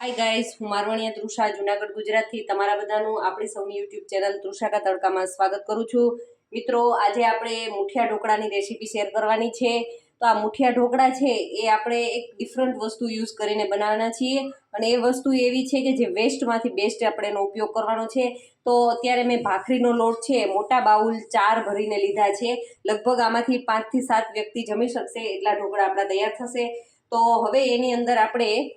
Hi guys હું મારવણીયા તૃષા, જુનાગઢ, ગુજરાતથી તમારા બધાનું આપણી સૌની યુટ્યુબ ચેનલ તૃષા કા તડકામાં સ્વાગત કરું છું. મિત્રો, આજે આપણે મુઠિયા ઢોકળાની રેસીપી શેર કરવાની છે. તો આ મુઠિયા ઢોકળા છે, એ આપણે એક ડિફરન્ટ વસ્તુ યુઝ કરીને બનાવવાના છીએ. અને એ વસ્તુ એવી છે કે જે વેસ્ટમાંથી બેસ્ટ આપણે એનો ઉપયોગ કરવાનો છે. તો અત્યારે મેં ભાખરીનો લોટ છે, મોટા બાઉલ ચાર ભરીને લીધા છે. લગભગ આમાંથી પાંચથી સાત વ્યક્તિ જમી શકશે, એટલા ઢોકળા આપણા તૈયાર થશે. તો હવે એની અંદર આપણે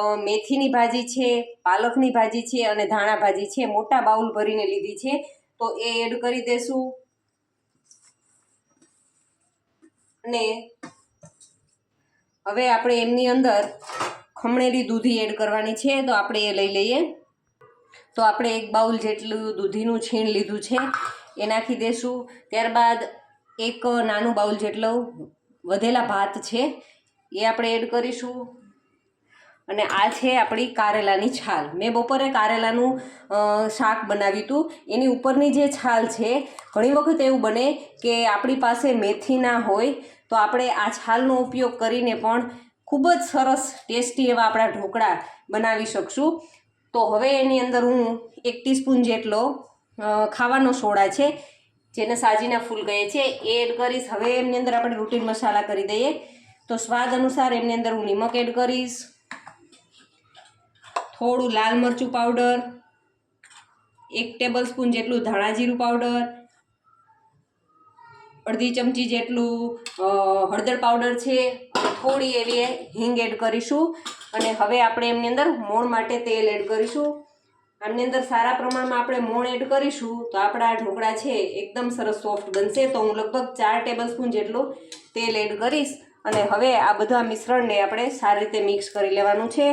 મેથીની ભાજી છે, પાલકની ભાજી છે અને ધાણા ભાજી છે. મોટા બાઉલ ભરીને લીધી છે. તો એ એડ કરી દેશું. અને હવે આપણે એમની અંદર ખમણેલી દૂધી એડ કરવાની છે. તો આપણે એ લઈ લઈએ. તો આપણે એક બાઉલ જેટલું દૂધીનું છીણ લીધું છે. એ નાખી દેશું. ત્યારબાદ એક નાનું બાઉલ જેટલો વધેલા ભાત છે, એ આપણે એડ કરીશું. અને આ છે આપણી કારેલાની છાલ. મેં બપોરે કારેલાનું શાક બનાવ્યું હતું. એની ઉપરની જે છાલ છે, ઘણી વખત એવું બને કે આપણી પાસે મેથી ના હોય, તો આપણે આ છાલનો ઉપયોગ કરીને પણ ખૂબ જ સરસ, ટેસ્ટી એવા આપણા ઢોકળા બનાવી શકશું. તો હવે એની અંદર હું એક ટીસ્પૂન જેટલો ખાવાનો સોડા છે, જેને સાજીના ફૂલ કહે છે, એ એડ કરીશ. હવે એમની અંદર આપણે રૂટીન મસાલા કરી દઈએ. તો સ્વાદ અનુસાર એમની અંદર હું નિમક એડ કરીશ. થોડું લાલ મરચું પાવડર, એક ટેબલ સ્પૂન જેટલું ધાણા જીરું પાવડર, અડધી ચમચી જેટલું હળદર પાવડર છે. થોડી એવી હિંગ એડ કરીશું અને હવે આપણે એમની અંદર મોણ માટે તેલ એડ કરીશું. આમની અંદર સારા પ્રમાણમાં આપણે મોણ એડ કરીશું તો આપણા ઢોકળા છે એકદમ સરસ સોફ્ટ બનશે. તો હું લગભગ ચાર ટેબલ સ્પૂન જેટલું તેલ એડ કરીશ અને હવે આ બધા મિશ્રણને આપણે સારી રીતે મિક્સ કરી લેવાનું છે.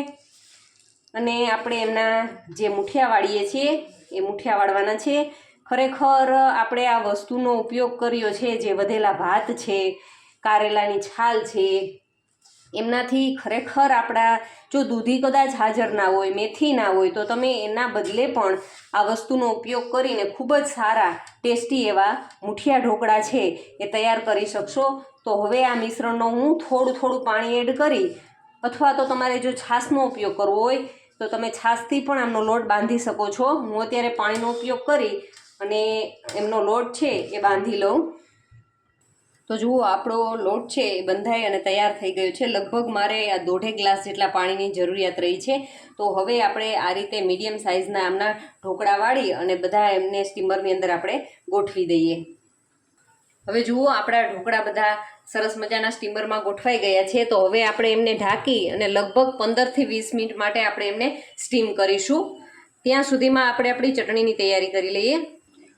અને આપણે એમના જે મુઠિયા વાળીએ છીએ, એ મુઠિયા વાળવાના છે. ખરેખર આપણે આ વસ્તુનો ઉપયોગ કર્યો છે, જે વધેલા ભાત છે, કારેલાની છાલ છે, એમનાથી ખરેખર આપણા, જો દૂધી કદાચ હાજર ના હોય, મેથી ના હોય, તો તમે એના બદલે પણ આ વસ્તુનો ઉપયોગ કરીને ખૂબ જ સારા, ટેસ્ટી એવા મુઠિયા ઢોકળા છે, એ તૈયાર કરી શકશો. તો હવે આ મિશ્રણનો હું થોડું થોડું પાણી એડ કરી અથવા તો તમારે જો છાશનો ઉપયોગ કરવો હોય, તો તમે છાશથી પણ આમનો લોટ બાંધી શકો છો. હું અત્યારે પાણીનો ઉપયોગ કરી અને એમનો લોટ છે એ બાંધી લઉં. તો જુઓ, આપણો લોટ છે એ બંધાઈ અને તૈયાર થઈ ગયો છે. લગભગ મારે આ દોઢેક ગ્લાસ જેટલા પાણીની જરૂરિયાત રહી છે. તો હવે આપણે આ રીતે મીડિયમ સાઇઝના આમના ઢોકળા વાળી અને બધા એમને સ્ટીમરની અંદર આપણે ગોઠવી દઈએ. હવે જુઓ, આપણા ઢોકળા બધા સરસ મજાના સ્ટીમરમાં ગોઠવાઈ ગયા છે, તો હવે આપણે એમને ઢાંકી અને લગભગ પંદરથી વીસ મિનિટ માટે આપણે એમને સ્ટીમ કરીશું. ત્યાં સુધીમાં આપણે આપણી ચટણીની તૈયારી કરી લઈએ.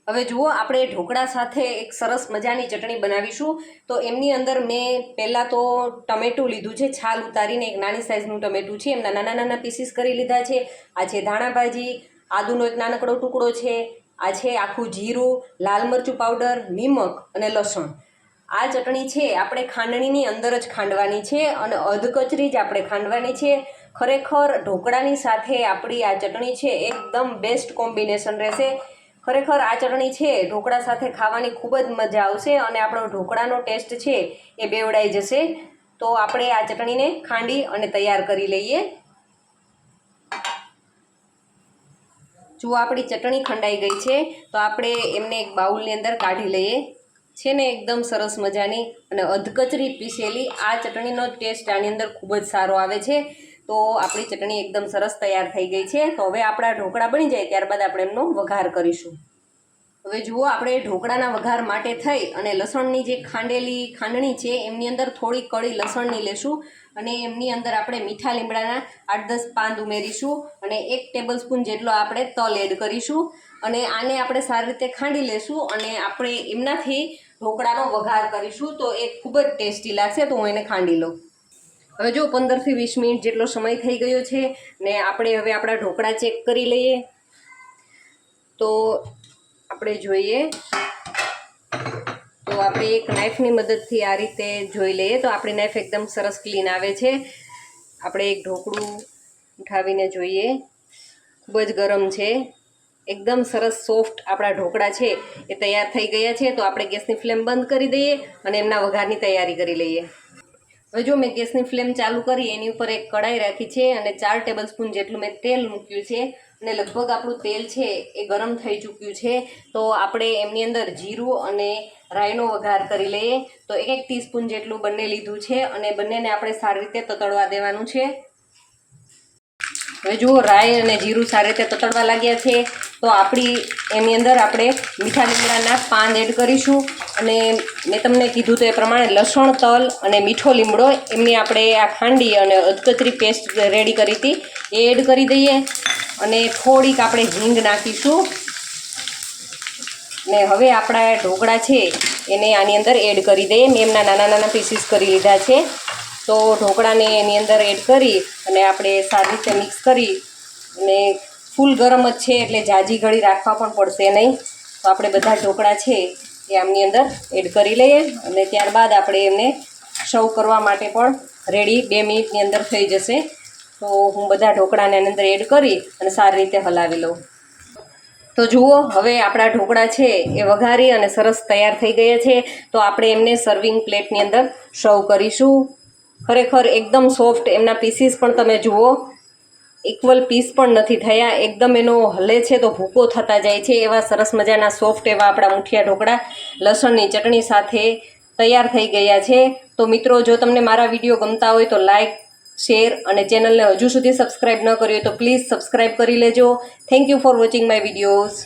હવે જુઓ, આપણે ઢોકળા સાથે એક સરસ મજાની ચટણી બનાવીશું. તો એમની અંદર મેં પહેલાં તો ટમેટું લીધું છે, છાલ ઉતારીને એક નાની સાઇઝનું ટમેટું છે, એમના નાના નાના પીસીસ કરી લીધા છે. આ છે ધાણાભાજી, આદુનો એક નાનકડો ટુકડો છે આ છે આખું જીરું, લાલ મરચું પાવડર નિમક અને લસણ. આ ચટણી છે આપણે ખાંડણીની અંદર જ ખાંડવાની છે અને અધકચરી જ આપણે ખાંડવાની છે. ખરેખર ઢોકળાની સાથે આપણી આ ચટણી છે એકદમ બેસ્ટ કોમ્બિનેશન રહેશે. ખરેખર આ ચટણી છે ઢોકળા સાથે ખાવાની ખૂબ જ મજા આવશે અને આપણો ઢોકળાનો ટેસ્ટ છે એ બેવડાઈ જશે. તો આપણે આ ચટણીને ખાંડી અને તૈયાર કરી લઈએ. જુઓ આપણી ચટણી ખંડાઈ ગઈ છે, તો આપણે એમને એક બાઉલની અંદર કાઢી લઈએ. છે ને એકદમ સરસ મજાની અને અધકચરી પીસેલી. આ ચટણીનો ટેસ્ટ આની અંદર ખૂબ જ સારો આવે છે. તો આપણી ચટણી એકદમ સરસ તૈયાર થઈ ગઈ છે. તો હવે આપણા ઢોકળા બની જાય, ત્યારબાદ આપણે એમનો વઘાર કરીશું. હવે જુઓ, આપણે ઢોકળાના વઘાર માટે થઈ અને લસણની જે ખાંડેલી ખાંડણી છે, એમની અંદર થોડી કળી લસણની લેશું અને એમની અંદર આપણે મીઠા લીમડાના આઠ દસ પાંદ ઉમેરીશું અને એક ટેબલ સ્પૂન જેટલો આપણે તલ એડ કરીશું અને આને આપણે સારી રીતે ખાંડી લેશું અને આપણે એમનાથી ઢોકળાનો વઘાર કરીશું તો એ ખૂબ જ ટેસ્ટી લાગશે, તો હું એને ખાંડી લઉં. હવે જો પંદરથી વીસ મિનિટ જેટલો સમય થઈ ગયો છે ને આપણે હવે આપણા ઢોકળા ચેક કરી લઈએ. તો આપણે જોઈએ. તો આપણે એક નાઈફની મદદથી આ રીતે જોઈ લઈએ. તો આપણી નાઈફ એકદમ સરસ ક્લીન આવે છે. આપણે એક ઢોકળું ઉઠાવીને જોઈએ. ખૂબ જ ગરમ છે. એકદમ સરસ સોફ્ટ આપણા ઢોકળા છે. એ તૈયાર થઈ ગયા છે. તો આપણે ગેસની ફ્લેમ બંધ કરી દઈએ અને એમના વઘારની તૈયારી કરી લઈએ. હવે જો મેં ગેસની ફ્લેમ ચાલુ કરી, એની ઉપર એક કડાઈ રાખી છે અને ચાર ટેબલ સ્પૂન જેટલું મેં તેલ મૂક્યું છે. અને લગભગ આપણું તેલ છે એ ગરમ થઈ ચૂક્યું છે. તો આપણે એમની અંદર જીરું અને રાઈનો વઘાર કરી લઈએ. તો એક એક ટીસ્પૂન જેટલું બંને લીધું છે અને બંનેને આપણે સારી રીતે તતડવા દેવાનું છે. હવે જુઓ, રાઈ અને જીરું સારી રીતે તતડવા લાગ્યા છે. તો આપણી, એની અંદર આપણે મીઠા લીમડાના પાન એડ કરીશું. અને મેં તમને કીધું તો એ પ્રમાણે લસણ, તલ અને મીઠો લીમડો એમની આપણે આ ખાંડી અને અધકચરી પેસ્ટ રેડી કરી હતી એ એડ કરી દઈએ. અને થોડીક આપણે હિંગ નાખીશું. ને હવે આપણા ઢોકળા છે, એને આની અંદર એડ કરી દઈએ. મેં એમના નાના નાના પીસીસ કરી લીધા છે. તો ઢોકળાને એની અંદર એડ કરી અને આપણે સારી રીતે મિક્સ કરી. અને ફૂલ ગરમ જ છે, એટલે જાજી ઘડી રાખવા પણ પડશે નહીં. તો આપણે બધા ઢોકળા છે, એ આમની અંદર એડ કરી લઈએ. અને ત્યારબાદ આપણે એમને સર્વ કરવા માટે પણ રેડી બે મિનિટની અંદર થઈ જશે. તો હું બધા ઢોકળાને અંદર એડ કરી અને સારી રીતે હલાવી લઉં. તો જુઓ, હવે આપણા ઢોકળા છે એ વઘારી અને સરસ તૈયાર થઈ ગયા છે. તો આપણે એમને સર્વિંગ પ્લેટની અંદર સર્વ કરીશું. ખરેખર એકદમ સોફ્ટ એમના પીસીસ પણ તમે જુઓ ઇક્વલ પીસ પણ નથી થયા. એકદમ એનો હલે છે તો ભૂકો થતા જાય છે. એવા સરસ મજાના સોફ્ટ એવા આપણા મુઠિયા ઢોકળા લસણની ચટણી સાથે તૈયાર થઈ ગયા છે. તો મિત્રો, જો તમને મારા વીડિયો ગમતા હોય તો લાઈક શેર અને ચેનલને હજુ સુધી સબસ્ક્રાઈબ ન કરી હોય તો પ્લીઝ સબસ્ક્રાઈબ કરી લેજો. Thank you for watching my videos